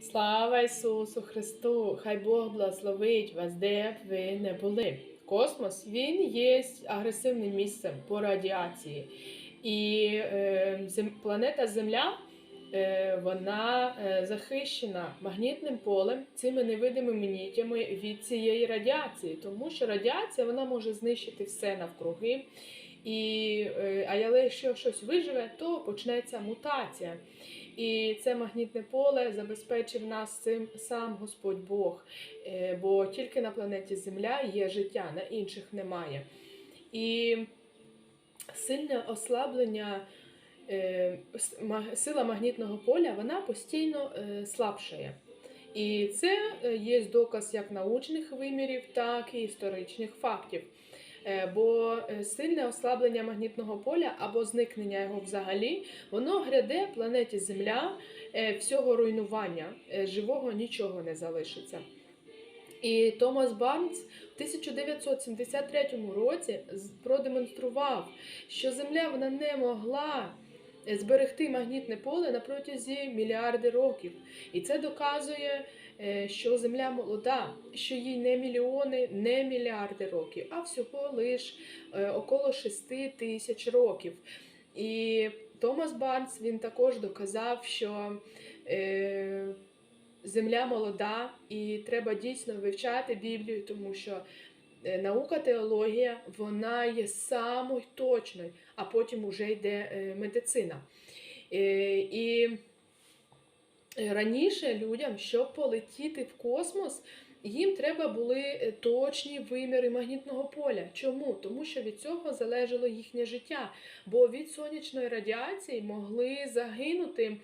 Слава Ісусу Христу! Хай Бог благословить вас, де б ви не були. Космос він є агресивним місцем по радіації. І е, планета Земля е, вона е, захищена магнітним полем, цими невидимими нітями від цієї радіації, тому що радіація вона може знищити все навкруги. І, е, а якщо щось виживе, то почнеться мутація. І це магнітне поле забезпечив нас цим сам Господь Бог. Е, Бо тільки на планеті Земля є життя, на інших немає. І сильне ослаблення, е, сила магнітного поля вона постійно слабшає. І це є доказ як научних вимірів, так і історичних фактів. Е, Бо е, сильне ослаблення магнітного поля або зникнення його взагалі, воно гряде планеті Земля е, всього руйнування, живого нічого не залишиться. І Томас Барнс в 1973 році продемонстрував, що Земля вона не могла зберегти магнітне поле на протязі мільярди років. І це доказує, е, що Земля молода, що їй не мільйони, не мільярди років, а всього лиш е, около 6 тисяч років. І Томас Барнс він також доказав, що е, земля молода, і треба дійсно вивчати Біблію, тому що е, наука теологія вона є самою точною, а потім вже йде е, медицина. Е, І раніше людям, щоб полетіти в космос, їм треба були е, точні виміри магнітного поля. Чому? Тому що від цього залежало їхнє життя. Бо від сонячної радіації могли загинути